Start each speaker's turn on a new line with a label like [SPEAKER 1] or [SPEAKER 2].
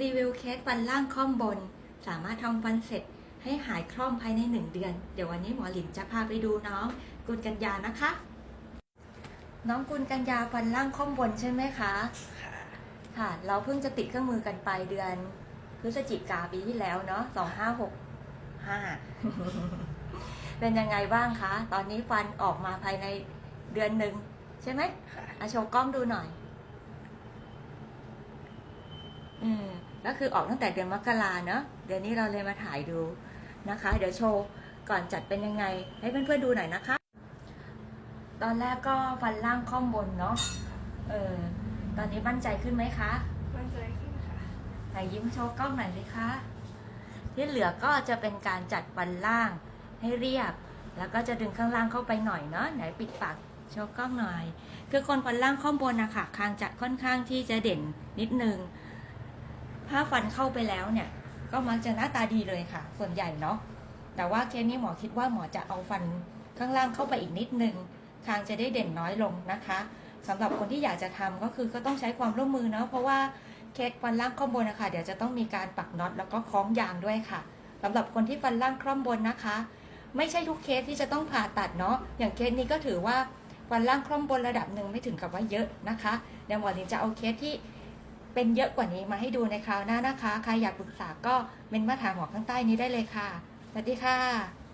[SPEAKER 1] รีวิวเคสฟันล่างคล่อมบน สามารถทำฟันเสร็จให้หายคล่อมภายใน 1 เดือน เดี๋ยววันนี้หมอหลินจะพาไปดูน้องกุลกัญญานะคะ น้องกุลกัญญาฟันล่างคล่อมบนใช่ไหมคะ
[SPEAKER 2] ค่ะ
[SPEAKER 1] ค่ะเราเพิ่งจะติดเครื่องมือกันไปเดือนพฤศจิกาปีที่แล้วเนาะสองห้าหกห้าเป็นยังไงบ้างคะ ตอนนี้ฟันออกมาภายในเดือนหนึ่งใช่ไหม
[SPEAKER 2] ค่ะ
[SPEAKER 1] อาโชว์กล้องดูหน่อย อืม ก็คือออกตั้งแต่เดือนมกราเนาะเดือนนี้เราเลยมาถ่ายดูนะคะ เดี๋ยวโชว์ก่อนจัดเป็นยังไง ให้เพื่อนๆดูหน่อยนะคะ ตอนแรกก็ฟันล่างค่อมบนเนาะเออตอนนี้มั่นใจขึ้นไหมคะ
[SPEAKER 2] มั่นใจขึ้นค่ะ
[SPEAKER 1] ไหนยิ้มโชว์กล้องหน่อยสิคะที่เหลือก็จะเป็นการจัดฟันล่างให้เรียบ แล้วก็จะดึงข้างล่างเข้าไปหน่อยเนาะไหนปิดปากโชว์กล้องหน่อย คือคนฟันล่างข้อมบนนะคะคางจะค่อนข้างที่จะเด่นนิดนึง ถ้าฟันเข้าไปแล้วเนี่ย ก็มักจะหน้าตาดีเลยค่ะ ส่วนใหญ่เนาะแต่ว่าเคสนี้หมอคิดว่าหมอจะเอาฟันข้างล่างเข้าไปอีกนิดนึงคางจะได้เด่นน้อยลงนะคะสำหรับคนที่อยากจะทำก็คือก็ต้องใช้ความร่วมมือเนาะเพราะว่าเคสฟันล่างข้อมบนนะคะเดี๋ยวจะต้องมีการปักน็อตแล้วก็คล้องยางด้วยค่ะสำหรับคนที่ฟันล่างคล่อมบนนะคะ ไม่ใช่ทุกเคสที่จะต้องผ่าตัดเนาะอย่างเคสนี้ก็ถือว่าฟันล่างคล่อมบนระดับหนึ่งไม่ถึงกับว่าเยอะนะคะเดี๋ยวหมอลินจะเอาเคสที่ เป็นเยอะกว่านี้มาให้ดูในคราวหน้านะคะ ใครอยากปรึกษาก็เมนมาถามหมอข้างใต้นี้ได้เลยค่ะ สวัสดีค่ะ